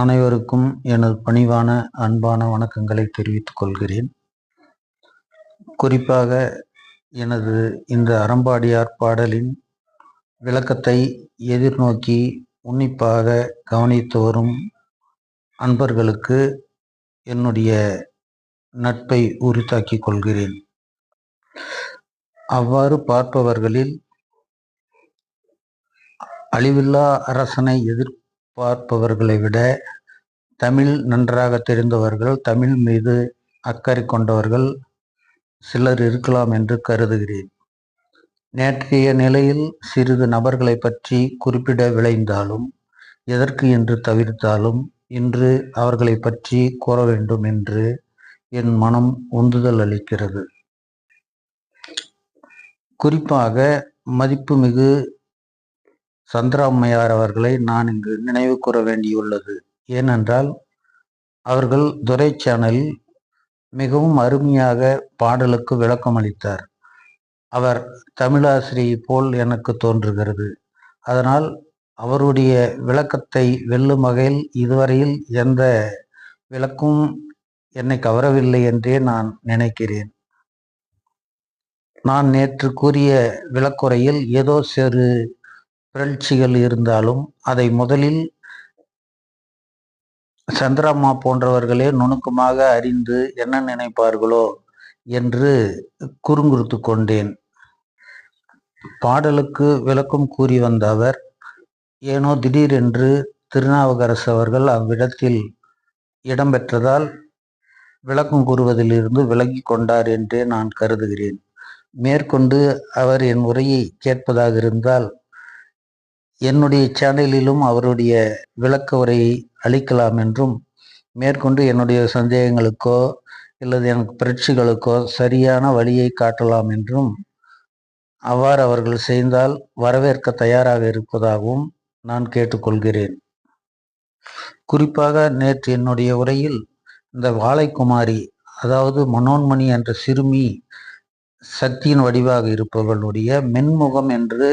அனைவருக்கும் எனது பணிவான அன்பான வணக்கங்களை தெரிவித்துக் கொள்கிறேன். குறிப்பாக எனது இந்த அறம்பாடியார் பாடலின் விளக்கத்தை எதிர்நோக்கி உன்னிப்பாக கவனித்து வரும் அன்பர்களுக்கு என்னுடைய நட்பை உரித்தாக்கிக் கொள்கிறேன். அவ்வாறு பார்ப்பவர்களில் அழிவில்லா அரசனை பார்ப்பவர்களை விட தமிழ் நன்றாக தெரிந்தவர்கள் தமிழ் மீது அக்கறை கொண்டவர்கள் சிலர் இருக்கலாம் என்று கருதுகிறேன். நேற்றைய நிலையில் சிறிது நபர்களை பற்றி குறிப்பிட விளைந்தாலும் எதற்கு என்று தவிர்த்தாலும் இன்று அவர்களை பற்றி கூற வேண்டும் என்று என் மனம் உந்துதல் அளிக்கிறது. குறிப்பாக மதிப்புமிகு சந்திராம்மையார் அவர்களை நான் இங்கு நினைவு கூற வேண்டியுள்ளது. ஏனென்றால் அவர்கள் துரை சேனலில் மிகவும் அருமையாக பாடலுக்கு விளக்கம் அளித்தார் அவர் தமிழாசிரியை போல் எனக்கு தோன்றுகிறது. அதனால் அவருடைய விளக்கத்தை வெல்லும் வகையில் இதுவரையில் எந்த விளக்கும் என்னை கவரவில்லை என்றே நான் நினைக்கிறேன். நான் நேற்று கூறிய விளக்குறையில் ஏதோ சிறு பிறழ்ச்சிகள் இருந்தாலும் அதை முதலில் சந்திரம்மா போன்றவர்களே நுணுக்கமாக அறிந்து என்ன நினைப்பார்களோ என்று குறுங்குறுத்து கொண்டேன். பாடலுக்கு விளக்கம் கூறி வந்த அவர் ஏனோ திடீரென்று திருநாவுக்கரசு அவர்கள் அவ்விடத்தில் இடம்பெற்றதால் விளக்கம் கூறுவதிலிருந்து விலகி கொண்டார் என்றே நான் கருதுகிறேன். மேற்கொண்டு அவர் என் உரையை கேட்பதாக இருந்தால் என்னுடைய சேனலிலும் அவருடைய விளக்க உரையை அளிக்கலாம் என்றும் மேற்கொண்டு என்னுடைய சந்தேகங்களுக்கோ அல்லது எனக்கு பிரட்சிகளுக்கோ சரியான வழியை காட்டலாம் என்றும் அவ்வாறு அவர்கள் செய்தால் வரவேற்க தயாராக இருப்பதாகவும் நான் கேட்டுக்கொள்கிறேன். குறிப்பாக நேற்று என்னுடைய உரையில் இந்த வாழைக்குமாரி அதாவது மனோன்மணி என்ற சிறுமி சக்தியின் வடிவாக இருப்பவர்களுடைய மென்முகம் என்று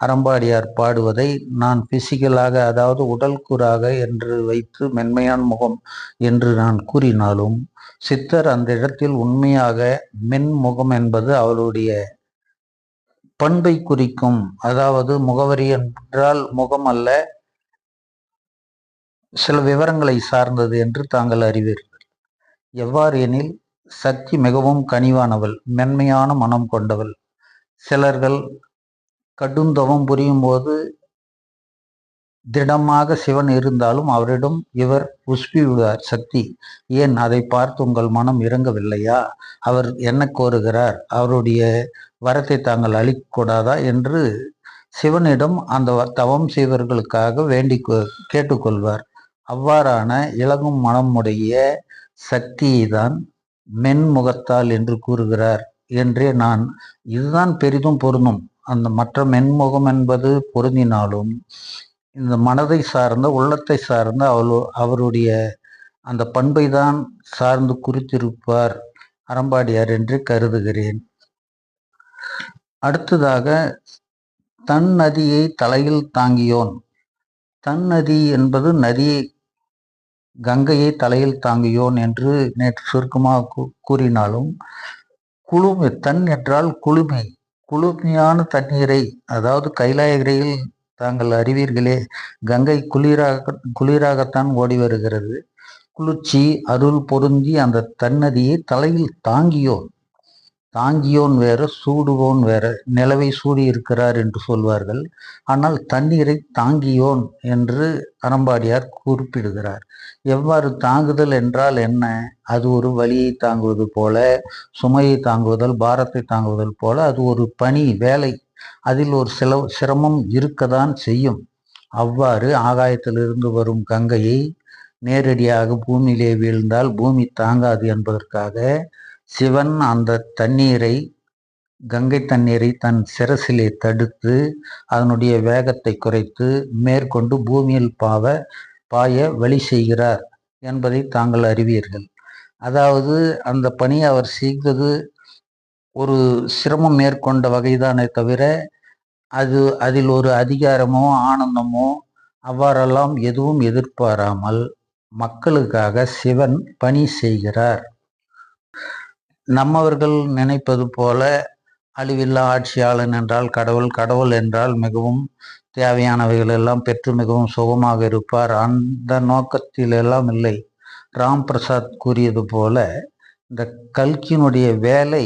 அறம்பாடியார் பாடுவதை நான் பிசிக்கலாக அதாவது உடல் கூறாக என்று வைத்து மென்மையான் முகம் என்று நான் கூறினாலும் சித்தர் அந்த இடத்தில் உண்மையாக மென்முகம் என்பது அவளுடைய பண்பை குறிக்கும். அதாவது முகவரி என்றால் முகம் அல்ல சில விவரங்களை சார்ந்தது என்று தாங்கள் அறிவீர்கள். எவ்வாறு எனில் சக்தி மிகவும் கனிவானவள் மென்மையான மனம் கொண்டவள். சிலர்கள் கடுந்தவம் புரியும் போது திடமாக சிவன் இருந்தாலும் அவரிடம் இவர் உஸ்பி விடுவார் சக்தி ஏன் அதை பார்த்து உங்கள் மனம் இறங்கவில்லையா? அவர் என்ன கோருகிறார்? அவருடைய வரத்தை தாங்கள் அளிக்கூடாதா என்று சிவனிடம் அந்த தவம் செய்வர்களுக்காக வேண்டி கேட்டுக்கொள்வார். அவ்வாறான இளகும் மனமுடைய சக்தியை தான் மென்முகத்தால் என்று கூறுகிறார் என்றே நான் இதுதான் பெரிதும் பொருந்தும். அந்த மற்ற மென்முகம் என்பது பொருந்தினாலும் இந்த மனதை சார்ந்த உள்ளத்தை சார்ந்த அவளோ அவருடைய அந்த பண்பை தான் சார்ந்து குறித்திருப்பார் அறம்பாடியார் என்று கருதுகிறேன். அடுத்ததாக தன் நதியை தலையில் தாங்கியோன். தன் நதி என்பது நதியை கங்கையை தலையில் தாங்கியோன் என்று நேற்று சுருக்கமாக கூறினாலும் குளுமை தன் என்றால் குளுமை குளுமையான தண்ணீரை அதாவது கைலாயகிரியில் தாங்கள் அறிவீர்களே கங்கை குளிராக குளிராகத்தான் ஓடி வருகிறது. குளிர்ச்சி அருள் பொருந்தி அந்த தன்னதியை தலையில் தாங்கியோன். தாங்கியோன் வேற சூடுவோன் வேற நிலவை சூடி இருக்கிறார் என்று சொல்வார்கள். ஆனால் தண்ணீரை தாங்கியோன் என்று அறம்பாடியார் குறிப்பிடுகிறார். எவ்வாறு தாங்குதல் என்றால் என்ன? அது ஒரு வழியை தாங்குவது போல சுமையை தாங்குவதல் பாரத்தை தாங்குவதல் போல அது ஒரு பணி வேலை. அதில் ஒரு சில சிரமம் இருக்கதான் செய்யும். அவ்வாறு ஆகாயத்திலிருந்து வரும் கங்கையை நேரடியாக பூமியிலே வீழ்ந்தால் பூமி தாங்காது என்பதற்காக சிவன் அந்த தண்ணீரை கங்கை தண்ணீரை தன் சிரசிலே தடுத்து அதனுடைய வேகத்தை குறைத்து மேற்கொண்டு பூமியில் பாவ பாய வழி செய்கிறார் என்பதை தாங்கள் அறிவீர்கள். அதாவது அந்த பணி அவர் செய்தது ஒரு சிரமம் மேற்கொண்ட வகைதானே தவிர அது அதில் ஒரு அதிகாரமோ ஆனந்தமோ அவ்வாறெல்லாம் எதுவும் எதிர்பாராமல் மக்களுக்காக சிவன் பணி செய்கிறார். நம்மவர்கள் நினைப்பது போல அழிவில்லா ஆட்சியாளன் என்றால் கடவுள் கடவுள் என்றால் மிகவும் தேவையானவைகள் எல்லாம் பெற்று மிகவும் சுகமாக இருப்பார். அந்த நோக்கத்தில் எல்லாம் இல்லை. ராம் பிரசாத் கூறியது போல இந்த கல்கியினுடைய வேலை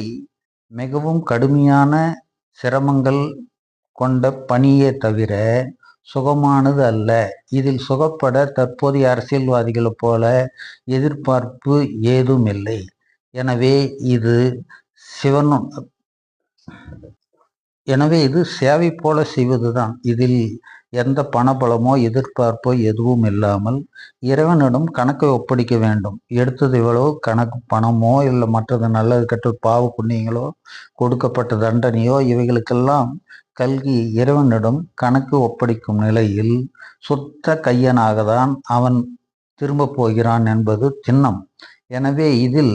மிகவும் கடுமையான சிரமங்கள் கொண்ட பணியே தவிர சுகமானது அல்ல. இதில் சுகப்பட தற்போதைய அரசியல்வாதிகளைப் போல எதிர்பார்ப்பு ஏதும் இல்லை. எனவே இது சிவன் எனவே இது சேவை போல செய்வதுதான். இதில் எந்த பணபலமோ எதிர்பார்ப்போ எதுவும் இல்லாமல் இறைவனிடம் கணக்கை ஒப்படைக்க வேண்டும். எடுத்தது இவ்வளவு கணக்கு பணமோ இல்லை மற்றது நல்லது கற்று பாவ புண்ணியங்களோ கொடுக்கப்பட்ட தண்டனையோ இவைகளுக்கெல்லாம் கல்கி இறைவனிடம் கணக்கு ஒப்படைக்கும் நிலையில் சுத்த கையனாக தான் அவன் திரும்ப போகிறான் என்பது சின்னம் எனவே இதில்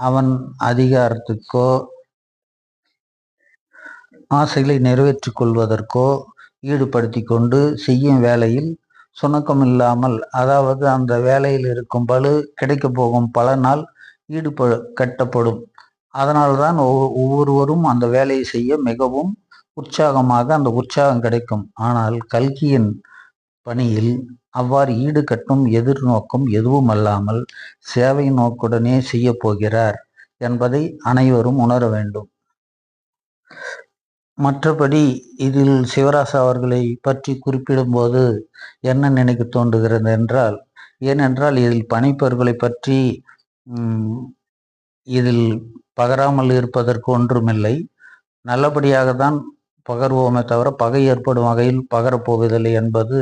அவன் அதிகாரத்துக்கோ ஆசைகளை நிறைவேற்றிக் கொள்வதற்கோ ஈடுபடுத்தி கொண்டு செய்யும் வேலையில் சுணக்கம் இல்லாமல் அதாவது அந்த வேலையில் இருக்கும் பலு கிடைக்க போகும் பலனால் ஈடுப கட்டப்படும். அதனால்தான் ஒவ்வொருவரும் அந்த வேலையை செய்ய மிகவும் உற்சாகமாக அந்த உற்சாகம் கிடைக்கும். ஆனால் கல்கியின் பணியில் அவ்வாறு ஈடுகட்டும் எதிர்நோக்கம் எதுவும் அல்லாமல் சேவை நோக்குடனே செய்ய போகிறார் என்பதை அனைவரும் உணர வேண்டும். மற்றபடி இதில் சிவராசு அவர்களை பற்றி குறிப்பிடும்போது என்ன நினைக்க தோன்றுகிறது என்றால் ஏனென்றால் இதில் பணிப்பவர்களை பற்றி இதில் பகராமல் இருப்பதற்கு ஒன்றுமில்லை. நல்லபடியாக தான் பகர்வோமே தவிர பகை ஏற்படும் வகையில் பகரப்போவதில்லை என்பது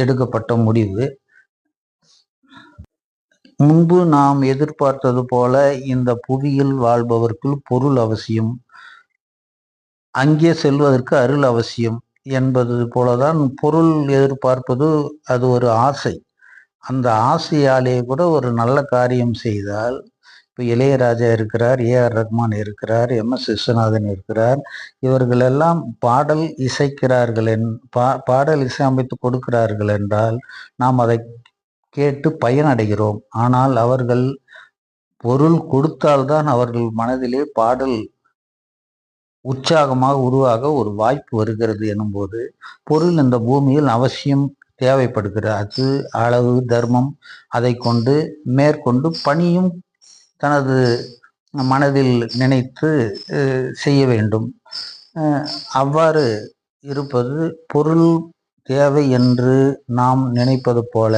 எடுக்கப்பட்ட முடிவு. முன்பு நாம் எதிர்பார்த்தது போல இந்த புவியில் வாழ்பவர்கள் பொருள் அவசியம். அங்கே செல்வதற்கு அருள் அவசியம் என்பது போலதான் பொருள் எதிர்பார்ப்பது அது ஒரு ஆசை. அந்த ஆசையாலே கூட ஒரு நல்ல காரியம் செய்தால் இப்போ இளையராஜா இருக்கிறார் ஏ ஆர் ரஹ்மான் இருக்கிறார் எம் எஸ் விஸ்வநாதன் இருக்கிறார். இவர்கள் எல்லாம் பாடல் இசைக்கிறார்கள் என் பா பாடல் இசை அமைத்து கொடுக்கிறார்கள் என்றால் நாம் அதை கேட்டு பயனடைகிறோம். ஆனால் அவர்கள் பொருள் கொடுத்தால்தான் அவர்கள் மனதிலே பாடல் உற்சாகமாக உருவாக ஒரு வாய்ப்பு வருகிறது எனும்போது பொருள் இந்த பூமியில் அவசியம் தேவைப்படுகிறது. அது அளவு தர்மம் அதை கொண்டு மேற்கொண்டு பணியும் தனது மனதில் நினைத்து செய்ய வேண்டும். அவ்வாறு இருப்பது பொருள் தேவை என்று நாம் நினைப்பது போல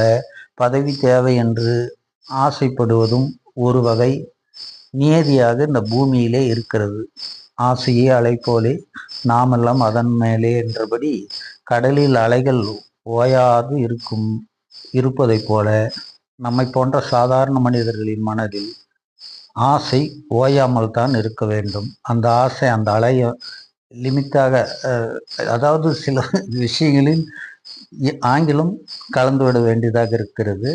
பதவி தேவை என்று ஆசைப்படுவதும் ஒரு வகை நியதியாக இந்த பூமியிலே இருக்கிறது. ஆசையே அலை போலே நாமெல்லாம் அதன் மேலே என்றபடி கடலில் அலைகள் ஓயாது இருக்கும் இருப்பதைப் போல நம்மை போன்ற சாதாரண மனிதர்களின் மனதில் ஆசை ஓயாமல் தான் இருக்க வேண்டும். அந்த ஆசை அந்த அலைய லிமிட்டாக அதாவது சில விஷயங்களில் ஆங்கிலம் கலந்துவிட வேண்டியதாக இருக்கிறது.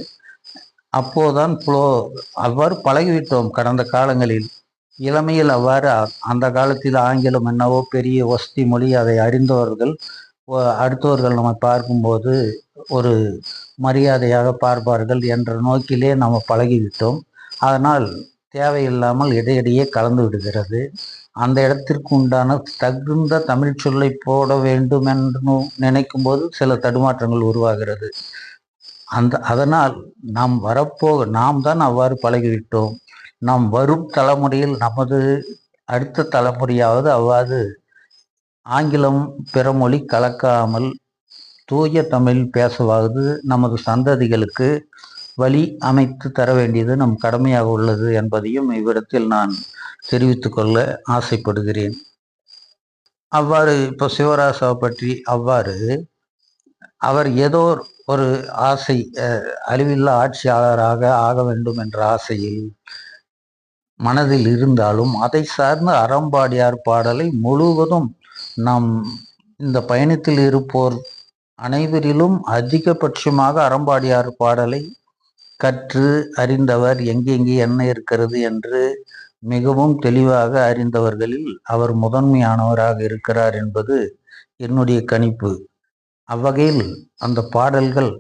அப்போதான் புலோ அவ்வாறு பழகிவிட்டோம் கடந்த காலங்களில். இளமையில் அவ்வாறு அந்த காலத்தில் ஆங்கிலம் என்னவோ பெரிய வசதி மொழி அதை அறிந்தவர்கள் அடுத்தவர்கள் நம்ம பார்க்கும்போது ஒரு மரியாதையாக பார்ப்பார்கள் என்ற நோக்கிலே நம்ம பழகிவிட்டோம். அதனால் தேவையில்லாமல் இடையிடையே கலந்து விடுகிறது. அந்த இடத்திற்கு உண்டான தகுந்த தமிழ் சொல்லை போட வேண்டும் என்று நினைக்கும் போது சில தடுமாற்றங்கள் உருவாகிறது. அந்த அதனால் நாம் வரப்போக நாம் தான் அவ்வாறு பழகிவிட்டோம். நாம் வரும் தலைமுறையில் நமது அடுத்த தலைமுறையாவது அவ்வாறு ஆங்கிலம் பிறமொழி கலக்காமல் தூய தமிழ் பேசவாவது நமது சந்ததிகளுக்கு வழி அமைத்து தர வேண்டியது நம் கடமையாக உள்ளது என்பதையும் இவ்விடத்தில் நான் தெரிவித்துக் கொள்ள ஆசைப்படுகிறேன். அவ்வாறு இப்போ சிவராசாவை பற்றி அவ்வாறு அவர் ஏதோ ஒரு ஆசை அழிவில்லா ஆட்சியாளராக ஆக வேண்டும் என்ற ஆசையில் மனதில் இருந்தாலும் அதை சார்ந்த அறம்பாடியார் பாடலை முழுவதும் நாம் இந்த பயணத்தில் இருப்போர் அனைவரிலும் அதிகபட்சமாக அறம்பாடியார் பாடலை கற்று அறிந்தவர் எங்கெங்கே என்ன இருக்கிறது என்று மிகவும் தெளிவாக அறிந்தவர்களில் அவர் முதன்மையானவராக இருக்கிறார் என்பது என்னுடைய கணிப்பு. அவ்வகையில் அந்த பாடல்கள்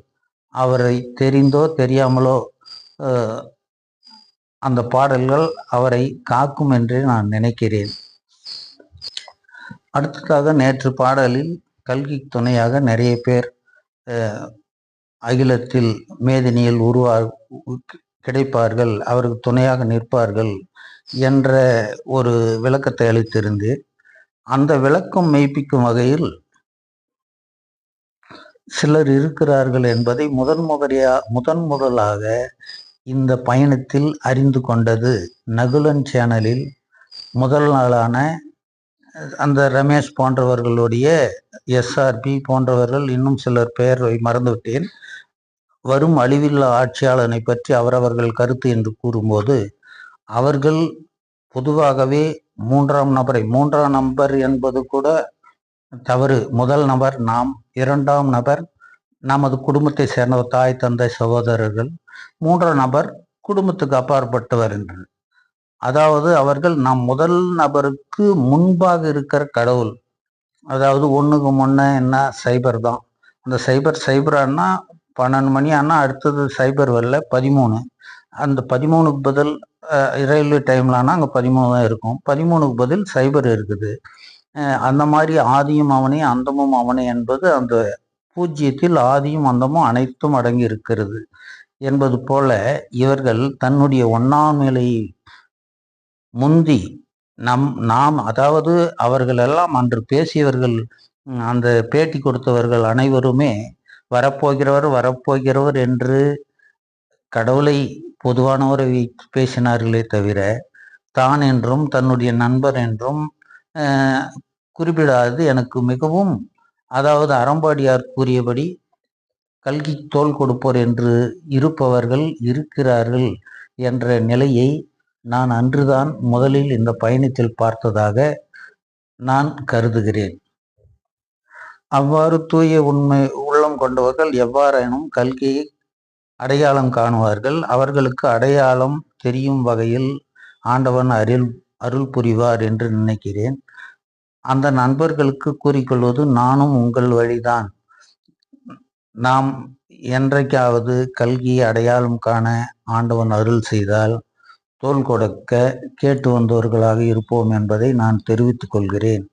அவரை தெரிந்தோ தெரியாமலோ அந்த பாடல்கள் அவரை காக்கும் என்றே நான் நினைக்கிறேன். அடுத்ததாக நேற்று பாடலில் கல்கி துணையாக நிறைய பேர் அகிலத்தில் மேதினியில் உருவா கிடைப்பார்கள் அவருக்கு துணையாக நிற்பார்கள் என்ற ஒரு விளக்கத்தை அளித்திருந்து அந்த விளக்கம் மெய்ப்பிக்கும் வகையில் சிலர் இருக்கிறார்கள் என்பதை முதன் முதலியா முதன் முதலாக இந்த பயணத்தில் அறிந்து கொண்டது நகுலன் சேனலில் முதல் நாளான அந்த ரமேஷ் போன்றவர்களுடைய எஸ்ஆர்பி போன்றவர்கள் இன்னும் சிலர் பெயரை மறந்துவிட்டேன். வரும் அழிவில்லா ஆட்சியாளனை பற்றி அவரவர்கள் கருத்து என்று கூறும்போது அவர்கள் பொதுவாகவே மூன்றாம் நபரை மூன்றாம் நபர் என்பது கூட தவறு. முதல் நபர் நாம் இரண்டாம் நபர் நமது குடும்பத்தை சேர்ந்த தாய் தந்தை சகோதரர்கள். மூன்றாம் நபர் குடும்பத்துக்கு அப்பாற்பட்டவர் என்று. அதாவது அவர்கள் நம் முதல் நபருக்கு முன்பாக இருக்கிற கடவுள். அதாவது ஒன்றுக்கு முன்ன என்ன? சைபர் தான். அந்த சைபர் சைபரானா பன்னெண்டு மணி ஆனால் அடுத்தது சைபர் வரல. பதிமூணு. அந்த பதிமூணுக்கு பதில் ரயில்வே டைம்லானா அங்கே பதிமூணு தான் இருக்கும். பதிமூணுக்கு பதில் சைபர் இருக்குது. அந்த மாதிரி ஆதியும் அவனே அந்தமும் அவனே என்பது அந்த பூஜ்ஜியத்தில் ஆதியும் அந்தமும் அனைத்தும் அடங்கி இருக்கிறது என்பது போல இவர்கள் தன்னுடைய ஒன்றாம் நிலை முந்தி நம் நாம் அதாவது அவர்களெல்லாம் அன்று பேசியவர்கள் அந்த பேட்டி கொடுத்தவர்கள் அனைவருமே வரப்போகிறவர் வரப்போகிறவர் என்று கடவுளை பொதுவானவரை பேசினார்களே தவிர தான் என்றும் தன்னுடைய நண்பர் என்றும் குறிப்பிடாதது எனக்கு மிகவும் அதாவது அறம்பாடியார் கூறியபடி கல்கி தோல் கொடுப்போர் என்று இருப்பவர்கள் இருக்கிறார்கள் என்ற நிலையை நான் அன்றுதான் முதலில் இந்த பயணத்தில் பார்த்ததாக நான் கருதுகிறேன். அவ்வாறு தூய உண்மை உள்ளம் கொண்டவர்கள் எவ்வாறேனும் கல்கியை அடையாளம் காணுவார்கள். அவர்களுக்கு அடையாளம் தெரியும் வகையில் ஆண்டவன் அருள் அருள் புரிவார் என்று நினைக்கிறேன். அந்த நண்பர்களுக்கு கூறிக்கொள்வது நானும் உங்கள் வழிதான். நாம் என்றைக்காவது கல்கியை அடையாளம் காண ஆண்டவன் அருள் செய்தால் தோல் கொடுக்க கேட்டு வந்தவர்களாக இருப்போம் என்பதை நான் தெரிவித்துக் கொள்கிறேன்.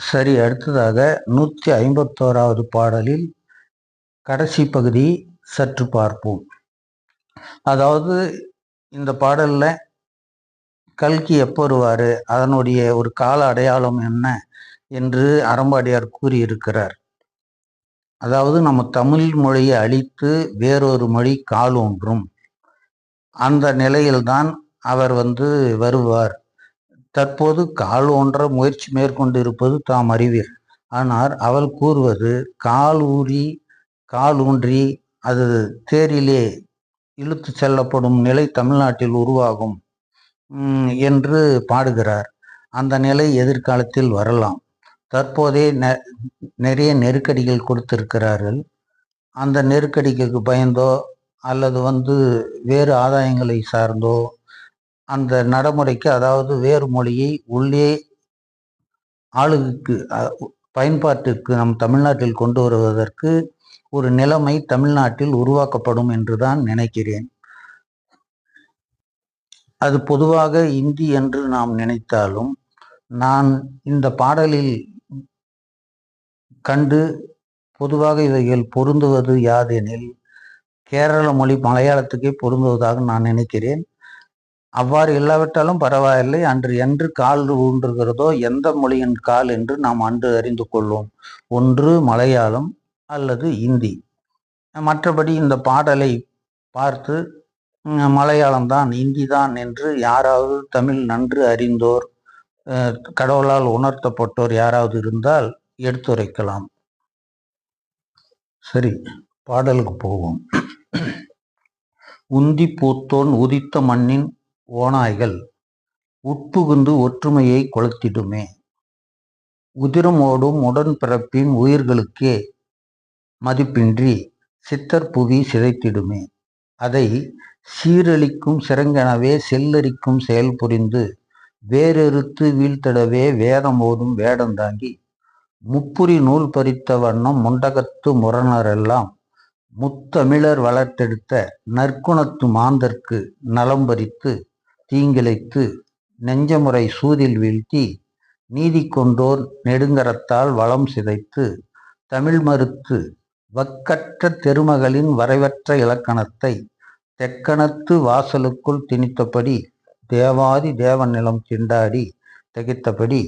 சரி அடுத்ததாக நூற்றி ஐம்பத்தோராவது பாடலில் கடைசி பகுதி சற்று பார்ப்போம். அதாவது இந்த பாடலில் கல்கி எப்போ வருவார் அதனுடைய ஒரு கால அடையாளம் என்ன என்று அறம்பாடியார் கூறியிருக்கிறார். அதாவது நம்ம தமிழ் மொழியை அழித்து வேறொரு மொழி கால் ஒன்றும் அந்த நிலையில்தான் அவர் வந்து வருவார். தற்போது கால் ஒன்ற முயற்சி மேற்கொண்டு இருப்பது தாம் அறிவீர் ஆனால் அவள் கூறுவது கால் ஊறி கால் ஊன்றி அது தேரிலே இழுத்து செல்லப்படும் நிலை தமிழ்நாட்டில் உருவாகும் என்று பாடுகிறார். அந்த நிலை எதிர்காலத்தில் வரலாம். தற்போதே நிறைய நெருக்கடிகள் கொடுத்திருக்கிறார்கள். அந்த நெருக்கடிக்கு பயந்தோ அல்லது வந்து வேறு ஆதாயங்களை சார்ந்தோ அந்த நடைமுறைக்கு அதாவது வேறு மொழியை உள்ளே ஆளுக்கு பயன்பாட்டிற்கு நம் தமிழ்நாட்டில் கொண்டு வருவதற்கு ஒரு நிலைமை தமிழ்நாட்டில் உருவாக்கப்படும் என்று தான் நினைக்கிறேன். அது பொதுவாக இந்தி என்று நாம் நினைத்தாலும் நான் இந்த பாடலில் கண்டு பொதுவாக இவைகள் பொருந்துவது யாதெனில் கேரள மொழி மலையாளத்துக்கே பொருந்துவதாக நான் நினைக்கிறேன். அவ்வாறு இல்லாவிட்டாலும் பரவாயில்லை. அன்று என்று கால் ஊன்றுகிறதோ எந்த மொழியின் கால் என்று நாம் அன்று அறிந்து கொள்வோம். ஒன்று மலையாளம் அல்லது இந்தி. மற்றபடி இந்த பாடலை பார்த்து மலையாளம் தான் இந்தி தான் என்று யாராவது தமிழ் நன்று அறிந்தோர் கடவுளால் உணர்த்தப்பட்டோர் யாராவது இருந்தால் எடுத்துரைக்கலாம். சரி பாடலுக்கு போவோம். உந்தி பூத்தோன் உதித்த மண்ணின் ஓநாய்கள் உட்புகுந்து ஒற்றுமையை கொளுத்திடுமே. உதிரமோடும் உடன்பிறப்பின் உயிர்களுக்கே மதிப்பின்றி சித்தர் புவி சிதைத்திடுமே. அதை சீரழிக்கும் சிறங்கெனவே செல்லரிக்கும் செயல் புரிந்து வேறெருத்து வீழ்த்திடவே வேதம் ஓதும் வேடந்தாங்கி முப்புரி நூல் பறித்த வண்ணம் முண்டகத்து முரணரெல்லாம் முத்தமிழர் வளர்த்தெடுத்த நற்குணத்து மாந்தர்க்கு நலம் பறித்து தீங்கிழைத்து நெஞ்சமுறை சூதில் வீழ்த்தி நீதி கொண்டோர் நெடுங்கரத்தால் வளம் சிதைத்து தமிழ் மறுத்து வக்கற்ற தெருமகளின் வரைவற்ற இலக்கணத்தை தெக்கணத்து வாசலுக்குள் திணித்தபடி தேவாதி தேவ நிலம் திண்டாடி திகைத்தபடி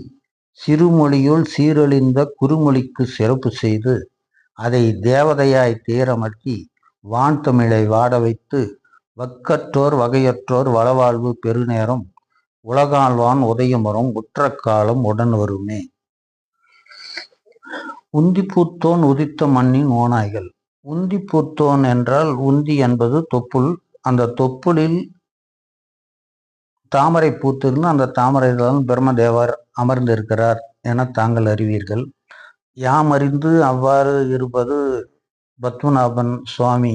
சிறுமொழியுள் சீரழிந்த குறுமொழிக்கு சிறப்பு செய்து அதை தேவதையாய் தீரமர்த்தி வான் தமிழை வாட வைத்து வக்கற்றோர் வகையற்றோர் வளவாழ்வு பெருநேரம் உலகாழ்வான் உதயமரும் உற்ற காலம் உடன் வருமே உந்தி பூத்தோன் உதித்த மண்ணின் ஓநாய்கள். உந்தி பூத்தோன் என்றால் உந்தி என்பது தொப்புள். அந்த தொப்புளில் தாமரை பூத்திருந்து அந்த தாமரைதான் பிரம்மதேவர் அமர்ந்திருக்கிறார் என தாங்கள் அறிவீர்கள். யாம் அறிந்து அவ்வாறு இருப்பது பத்மநாபன் சுவாமி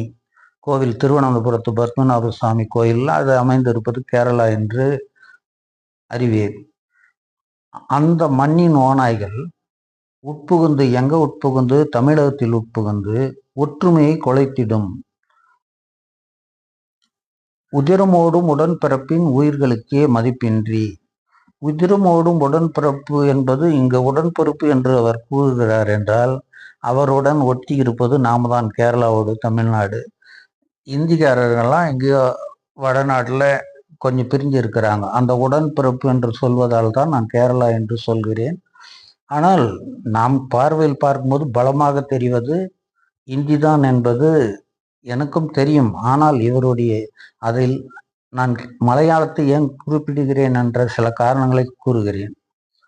கோவில் திருவனந்தபுரத்து பத்மநாப சுவாமி கோயிலில் அது அமைந்திருப்பது கேரளா என்று அறிவேன். அந்த மண்ணின் ஓநாய்கள் உட்புகுந்து எங்க உட்புகுந்து தமிழகத்தில் உட்புகுந்து ஒற்றுமையை கொலைத்திடும். உதிரமோடும் உடன்பிறப்பின் உயிர்களுக்கே மதிப்பின்றி. உதிரமோடும் உடன்பிறப்பு என்பது இங்கு உடன்பிறப்பு என்று அவர் கூறுகிறார் என்றால் அவருடன் ஒட்டி இருப்பது நாம் தான் கேரளாவோடு தமிழ்நாடு. இந்திக்காரர்கள்லாம் எங்கேயோ வடநாட்டில் கொஞ்சம் பிரிஞ்சு இருக்கிறாங்க அந்த உடன்பிறப்பு என்று சொல்வதால் தான் நான் கேரளா என்று சொல்கிறேன். ஆனால் நாம் பார்வையில் பார்க்கும்போது பலமாக தெரிவது இந்தி தான் என்பது எனக்கும் தெரியும். ஆனால் இவருடைய அதில் நான் மலையாளத்தை ஏன் குறிப்பிடுகிறேன் என்ற சில காரணங்களை கூறுகிறேன்.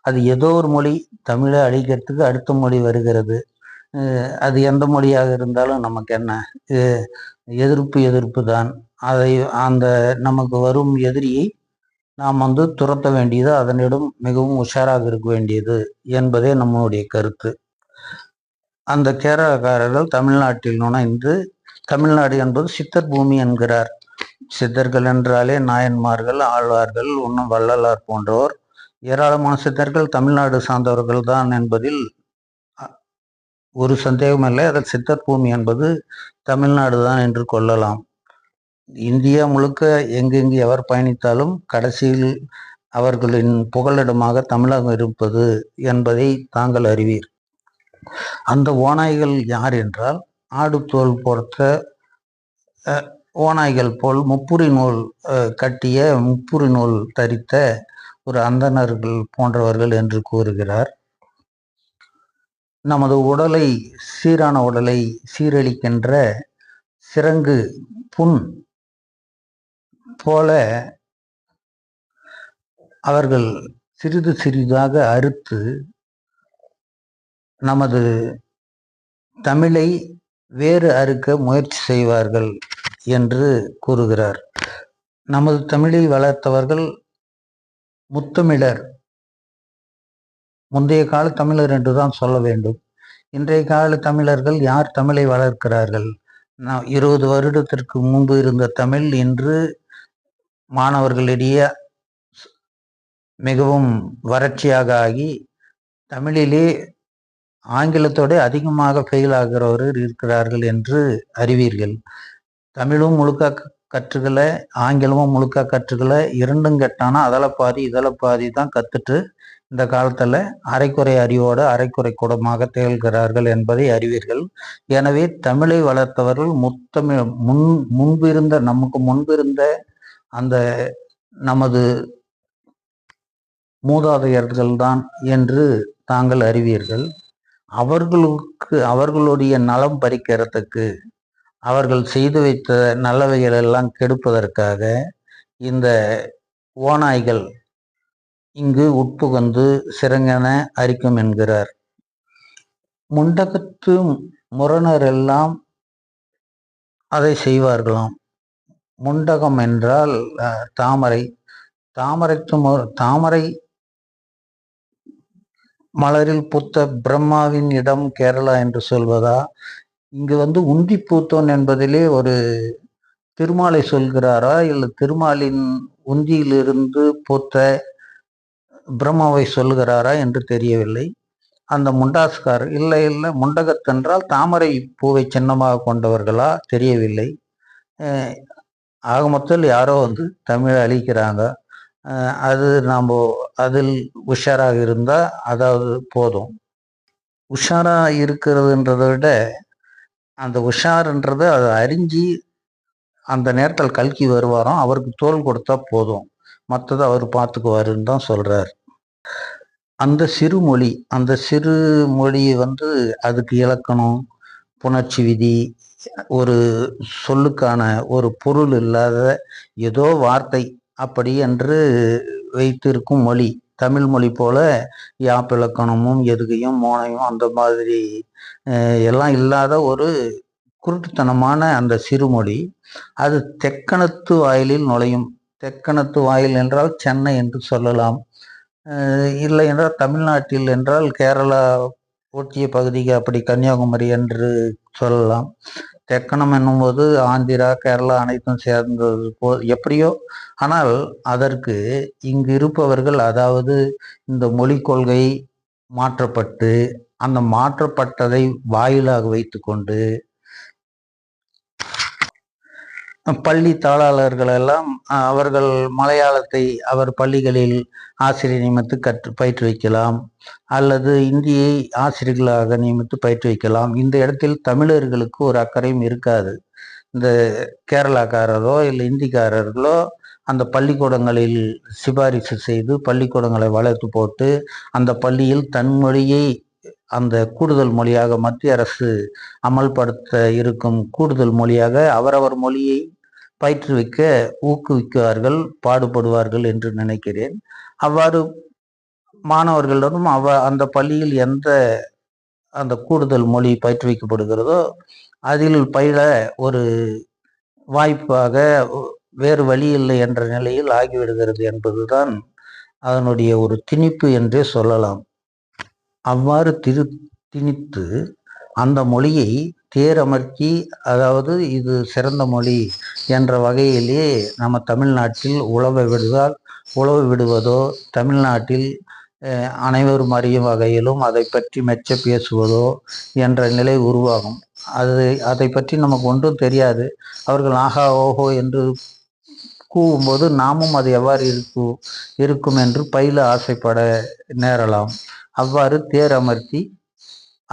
அது ஏதோ ஒரு மொழி தமிழை அழிக்கிறதுக்கு அடுத்த மொழி வருகிறது. அது எந்த மொழியாக இருந்தாலும் நமக்கு என்ன? எதிர்ப்பு எதிர்ப்பு தான். அதை அந்த நமக்கு வரும் எதிரியை நாம் வந்து துரத்த வேண்டியது அதனிடம் மிகவும் உஷாராக இருக்க வேண்டியது என்பதே நம்மளுடைய கருத்து. அந்த கேரளக்காரர்கள் தமிழ்நாட்டில் நுழைந்து தமிழ்நாடு என்பது சித்தர் பூமி என்கிறார். சித்தர்கள் என்றாலே நாயன்மார்கள் ஆழ்வார்கள் இன்னும் வள்ளலார் போன்றோர். ஏராளமான சித்தர்கள் தமிழ்நாடு சார்ந்தவர்கள் தான் என்பதில் ஒரு சந்தேகம் இல்லை. அதில் சித்தர் பூமி என்பது தமிழ்நாடு தான் என்று கொள்ளலாம். இந்தியா முழுக்க எங்கெங்கு எவர் பயணித்தாலும் கடைசியில் அவர்களின் புகலிடமாக தமிழகம் இருப்பது என்பதை தாங்கள் அறிவீர். அந்த ஓநாய்கள் யார் என்றால் ஆடு தோல் பொறுத்த ஓநாய்கள் போல் முப்புரி நூல் கட்டிய முப்புரி நூல் தரித்த ஒரு அந்தணர்கள் போன்றவர்கள் என்று கூறுகிறார். நமது உடலை சீரான உடலை சீரழிக்கின்ற சிறங்கு புண் போல அவர்கள் சிறிது சிறிதாக அறுத்து நமது தமிழை வேறு அறுக்க முயற்சி செய்வார்கள் என்று கூறுகிறார். நமது தமிழை வளர்த்தவர்கள் முத்தமிழர். முந்தைய கால தமிழர் என்று தான் சொல்ல வேண்டும். இன்றைய கால தமிழர்கள் யார் தமிழை வளர்க்கிறார்கள்? நான் இருபது வருடத்திற்கு முன்பு இருந்த தமிழ் இன்று மாணவர்களிடையே மிகவும் வறட்சியாக ஆகி தமிழிலே ஆங்கிலத்தோட அதிகமாக ஃபெயில் ஆகிறவர்கள் இருக்கிறார்கள் என்று அறிவீர்கள். தமிழும் முழுக்க கற்றுக்கல ஆங்கிலமும் முழுக்க கற்றுக்கல இரண்டும் கெட்டானா அதில் பாதி இதில் பாதி தான் கற்றுட்டு இந்த காலத்தில் அரைக்குறை அறிவோடு அரைக்குறை குடமாக திகழ்கிறார்கள் என்பதை அறிவீர்கள். எனவே தமிழை வளர்த்தவர்கள் முத்தமிழ் முன் முன்பிருந்த நமக்கு முன்பிருந்த அந்த நமது மூதாதையர்கள் தான் என்று தாங்கள் அறிவீர்கள். அவர்களுக்கு அவர்களுடைய நலம் பறிக்கிறதுக்கு அவர்கள் செய்து வைத்த நல்லவைகள் எல்லாம் கெடுப்பதற்காக இந்த ஓநாய்கள் இங்கு உட்புகந்து சிறங்கென அரிக்கும் என்கிறார். முண்டகத்து முரணர் எல்லாம் அதை செய்வார்களாம். முண்டகம் என்றால் தாமரை. தாமரை தாமரை மலரில் பூத்த பிரம்மாவின் இடம் கேரளா என்று சொல்வதா? இங்கு வந்து உந்தி பூத்தோன் என்பதிலே ஒரு திருமாலை சொல்கிறாரா? இல்லை திருமாலின் உந்தியிலிருந்து பூத்த பிரம்மாவை சொல்லுகிறாரா என்று தெரியவில்லை. அந்த முண்டாஸ்கார் இல்லை இல்லை முண்டகத்தென்றால் தாமரை பூவை சின்னமாக கொண்டவர்களா? தெரியவில்லை. ஆக மொத்தத்தில் யாரோ வந்து தமிழை அழிக்கிறாங்க. அது நாம் அதில் உஷாராக இருந்தால் அதாவது போதும். உஷாராக இருக்கிறதுன்றதை விட அந்த உஷார்ன்றதை அதை அறிஞ்சு அந்த நேரத்தில் கல்கி வருவாரோ அவருக்கு தோல் கொடுத்தா போதும். மற்றதை அவர் பார்த்துக்குவாருன்னு தான் சொல்கிறார் அந்த சிறு மொழி அந்த சிறு மொழியை வந்து அதுக்கு இலக்கணம் புணர்ச்சி விதி ஒரு சொல்லுக்கான ஒரு பொருள் இல்லாத ஏதோ வார்த்தை அப்படி என்று வைத்திருக்கும் மொழி. தமிழ் மொழி போல யாப்பிலக்கணமும் எதுகையும் மோனையும் அந்த மாதிரி எல்லாம் இல்லாத ஒரு குருட்டுத்தனமான அந்த சிறுமொழி அது தெக்கணத்து வாயிலில் நுழையும் தெக்கணத்து வாயில் என்றால் சென்னை என்று சொல்லலாம். இல்லை என்றால் தமிழ்நாட்டில் என்றால் கேரளா ஒட்டிய பகுதிக்கு அப்படி கன்னியாகுமரி என்று சொல்லலாம். தெக்கணம் என்னும்போது ஆந்திரா கேரளா அனைத்தும் சேர்ந்தது போ எப்படியோ. ஆனால் அதற்கு இங்கு இருப்பவர்கள் அதாவது இந்த மொழி கொள்கை மாற்றப்பட்டு அந்த மாற்றப்பட்டதை வாயிலாக வைத்துக்கொண்டு பள்ளி தாளாளர்களெல்லாம் அவர்கள் மலையாளத்தை அவர் பள்ளிகளில் ஆசிரியர் நியமித்து கற்று பயிற்றுவிக்கலாம். அல்லது இந்தியை ஆசிரியர்களாக நியமித்து பயிற்றுவிக்கலாம். இந்த இடத்தில் தமிழர்களுக்கு ஒரு அக்கறையும் இருக்காது. இந்த கேரளாக்காரரோ இல்லை இந்திக்காரர்களோ அந்த பள்ளிக்கூடங்களில் சிபாரிசு செய்து பள்ளிக்கூடங்களை வளர்த்து போட்டு அந்த பள்ளியில் தன்மொழியை அந்த கூடுதல் மொழியாக மத்திய அரசு அமல்படுத்த இருக்கும் கூடுதல் மொழியாக அவரவர் மொழியை பயிற்றுவிக்க ஊக்குவிக்குவார்கள் பாடுபடுவார்கள் என்று நினைக்கிறேன். அவ்வாறு மாணவர்களிடம் அவ அந்த பள்ளியில் எந்த அந்த கூடுதல் மொழி பயிற்றுவிக்கப்படுகிறதோ அதில் பயில ஒரு வாய்ப்பாக வேறு வழி இல்லை என்ற நிலையில் ஆகிவிடுகிறது என்பதுதான் அதனுடைய ஒரு திணிப்பு என்றே சொல்லலாம். அவ்வாறு திரு திணித்து அந்த மொழியை தேரமர்த்தி அதாவது இது சிறந்த மொழி என்ற வகையிலே நம்ம தமிழ்நாட்டில் உழவ விடுதால் உழவு விடுவதோ தமிழ்நாட்டில் அனைவரும் அறியும் வகையிலும் அதை பற்றி மெச்ச பேசுவதோ என்ற நிலை உருவாகும். அது அதை பற்றி நமக்கு ஒன்றும் தெரியாது. அவர்கள் ஆஹா ஓஹோ என்று கூவும்போது நாமும் அது எவ்வாறு இருக்கும் இருக்கும் என்று பயில ஆசைப்பட நேரலாம். அவ்வாறு தேர் அமர்த்தி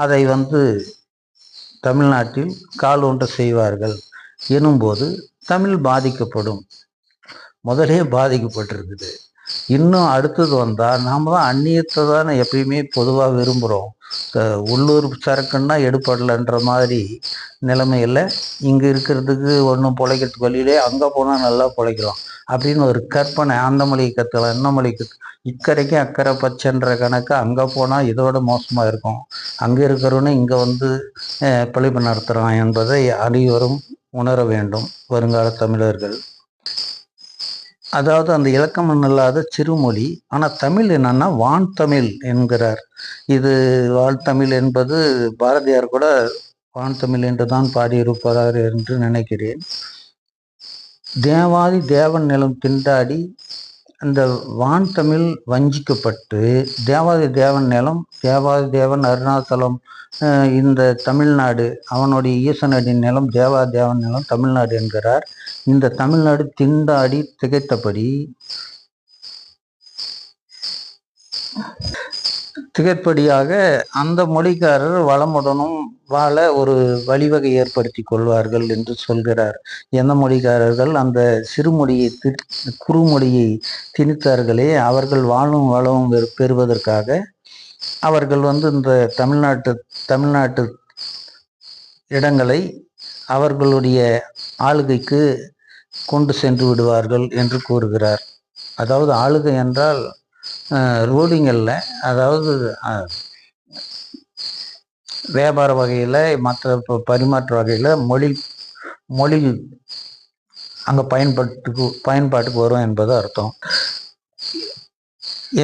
அதை வந்து தமிழ்நாட்டில் கால் ஒன்று செய்வார்கள் எனும்போது தமிழ் பாதிக்கப்படும். முதலே பாதிக்கப்பட்டிருக்குது. இன்னும் அடுத்தது வந்தால் நாம் தான் அந்நியத்தை தானே எப்பயுமே பொதுவாக விரும்புகிறோம் உள்ளூர் சரக்குன்னா எடுப்படலைன்ற மாதிரி நிலைமையில் இங்கே இருக்கிறதுக்கு ஒன்றும் பிழைக்கிறதுக்கு வழியிலே அங்கே போனால் நல்லா பிழைக்கலாம். அப்படின்னு ஒரு கற்பனை அந்த மொழியை கற்றுக்கலாம் என்ன மொழி கற்று இக்கரைக்கு அக்கறை பச்சைன்ற கணக்கு அங்கே போனால் இதோட மோசமாக இருக்கும். அங்கே இருக்கிறவனு இங்கே வந்து பிழைப்பு நடத்துகிறான் என்பதை அனைவரும் உணர வேண்டும் வருங்கால தமிழர்கள். அதாவது அந்த இலக்கம் இல்லாத சிறுமொழி ஆனால் தமிழ் என்னன்னா வான் தமிழ் என்கிறார். இது வாழ்த்தமிழ் என்பது பாரதியார் கூட வான் தமிழ் என்று தான் பாடியிருப்பார் என்று நினைக்கிறேன். தேவாதி தேவன் நிலம் திண்டாடி அந்த வான் தமிழ் வஞ்சிக்கப்பட்டு தேவாதி தேவன் நிலம் தேவாதி தேவன் அருணாச்சலம் இந்த தமிழ்நாடு அவனுடைய ஈசனடின் நிலம் தேவா தேவன் நிலம் தமிழ்நாடு என்கிறார். இந்த தமிழ்நாடு திண்டாடி திகைத்தபடி திகற்படியாக அந்த மொழிக்காரர் வளமுடனும் வாழ ஒரு வழிவகை ஏற்படுத்தி கொள்வார்கள் என்று சொல்கிறார். எந்த மொழிக்காரர்கள் அந்த சிறுமொழியை குறுமொழியை திணித்தார்களே அவர்கள் வாழும் வளமும் பெறுவதற்காக அவர்கள் வந்து இந்த தமிழ்நாட்டு தமிழ்நாட்டு இடங்களை அவர்களுடைய ஆளுகைக்கு கொண்டு சென்று விடுவார்கள் என்று கூறுகிறார். அதாவது ஆளுகை என்றால் ரூலிங் அதாவது வியாபார வகையில் மற்ற பரிமாற்ற வகையில் மொழி மொழி அங்கே பயன்பட்டுக்கு பயன்பாட்டுக்கு வரும் என்பது அர்த்தம்.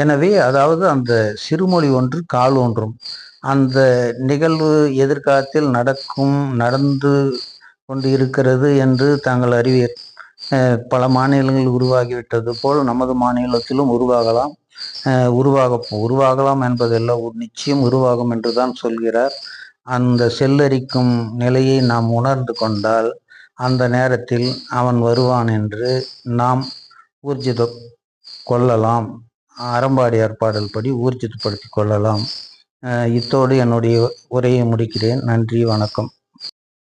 எனவே அதாவது அந்த சிறுமொழி ஒன்று கால் ஒன்றும். அந்த நிகழ்வு எதிர்காலத்தில் நடக்கும் நடந்து கொண்டு இருக்கிறது என்று தாங்கள் அறிவியர் பல மாநிலங்கள் உருவாகிவிட்டது போல் நமது மாநிலத்திலும் உருவாகலாம். உருவாக உருவாகலாம் என்பதல்ல ஒரு நிச்சயம் உருவாகும் என்று தான் சொல்கிறார். அந்த செல்லரிக்கும் நிலையை நாம் உணர்ந்து கொண்டால் அந்த நேரத்தில் அவன் வருவான் என்று நாம் ஊர்ஜித கொள்ளலாம். அறம்பாடி ஏற்பாடல் படி ஊர்ஜிதப்படுத்திக் கொள்ளலாம். இத்தோடு என்னுடைய உரையை முடிக்கிறேன். நன்றி வணக்கம்.